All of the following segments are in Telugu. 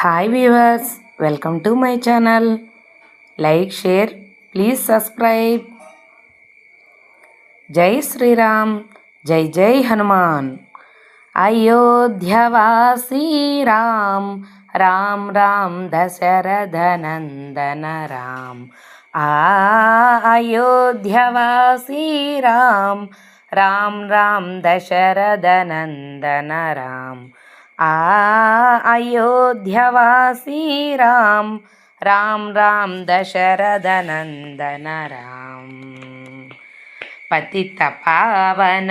Hi viewers welcome to my channel like share please subscribe జై శ్రీరామ్ జై జై హనుమాన్ అయోధ్యవాసీ రామ్ రామ్ రామ్ దశరథ నందన రామ్ ఆ అయోధ్యవాసీ రామ్ రామ్ రామ్ దశరథ నందన రామ్ आ अयोध्यवासी राम राम राम दशरथनन्दन राम। पतितपावन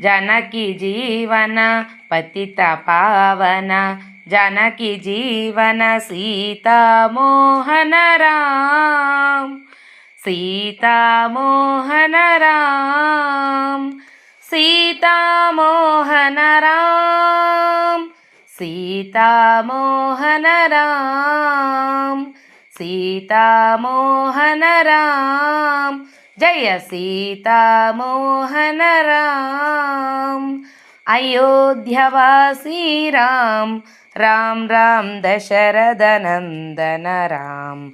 जनकि जीवन। पतितपावन जनकि जीवन। सीतामोहन राम सीतामोहन राम सीतामोहन राम। సీతామోహన రామ్ సీతామోహన రామ్ జయ సీతామోహన రామ్ అయోధ్యవాసీ రామ్ రామ్ రామ్ దశరథ నందన రామ్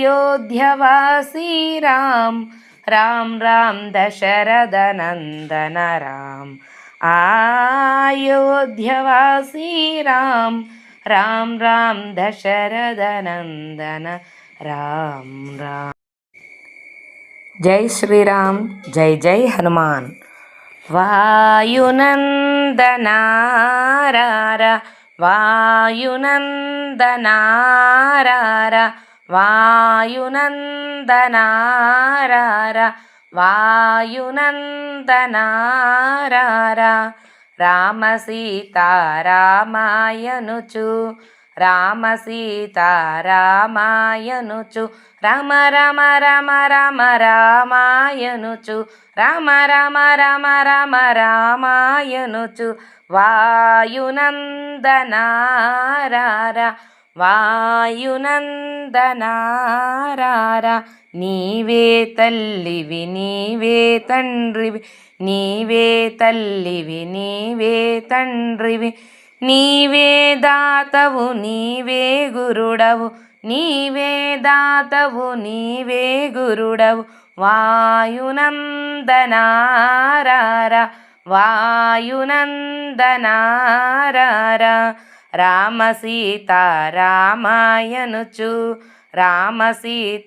అయోధ్యవాసీ రామ్ రామ్ రామ్ దశరథ నందన రామ్ ఆ రామ్ రామ్ రామ్ దశరథ నందన రామ్ రామ్. జై శ్రీరామ్ జై జై హనుమాన్. వాయునందనారార వాయునందనారార వాయునందనారార వాయునందనారార. రామ సీత రామాయనుచు రామ సీత రామాయనుచు రమ రమ రమ రమ రామాయనుచు రమ రమ రమ రమ రామాయనుచు వాయునందనారార వాయునందనారారా నీవే తల్లివి నీవే తండ్రివి నీవే తల్లివి నీవే తండ్రివి నీవే దాతవు నీవే గురుడవు నీవే దాతవు నీవే గురుడవు. వాయునందనారారా వాయునందనారారా రామ సీతారామాయనుచు రామ సీతారామాయనుచు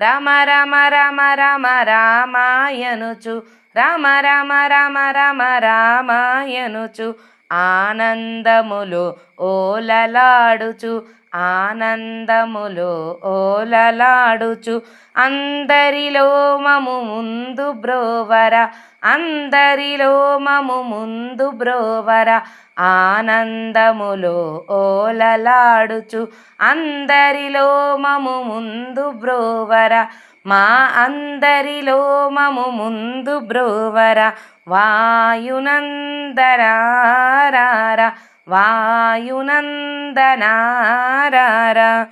రమ రమ రమ రమ రామాయనుచు రమ రమ రమ రమ రామాయనుచు ఆనందములు ఓలలాడుచు ఆనందములు ఓలలాడుచు అందరిలో మము ముందు బ్రోవర అందరిలో మము ముందు బ్రోవర. ఆనందములో ఓలలాడుచు అందరిలో మము ముందు బ్రోవర మా అందరిలో మము ముందు బ్రోవర. వాయునందరార వాయునందనార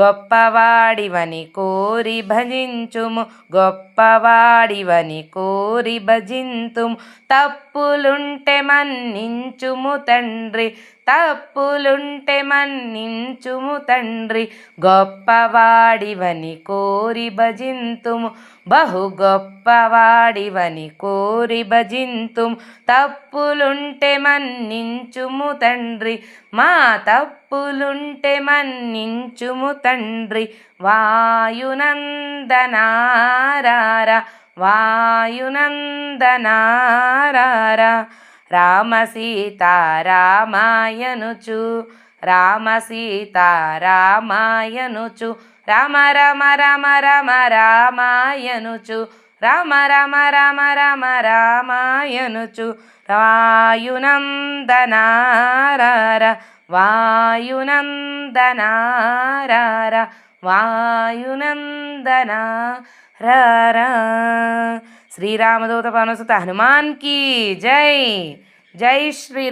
గొప్పవాడివని కోరి భజించుము గొప్పవాడివని కోరి భజింతుము. తప్పులుంటే మన్నించుము తండ్రి తప్పులుంటే మన్నించుము తండ్రి గొప్పవాడివని కోరి భజింతుము. బహు గొప్పవాడివని కోరి భజింతుము. తప్పులుంటే మన్నించుము తండ్రి మా తప్పులుంటే మన్నించుము తండ్రి. వాయునందనారారా వాయునందనారారా. రామ సీత రామాయనుచు రామ సీత రామాయనుచు రామ రమ రమ రమ రామాయనుచు రామ రమ రమ రమ రామాయనుచు వాయునందనారార వాయునందనారార వాయునందనా రా శ్రీరామదూత పనసుత హనుమాన్ కీ జై జై శ్రీ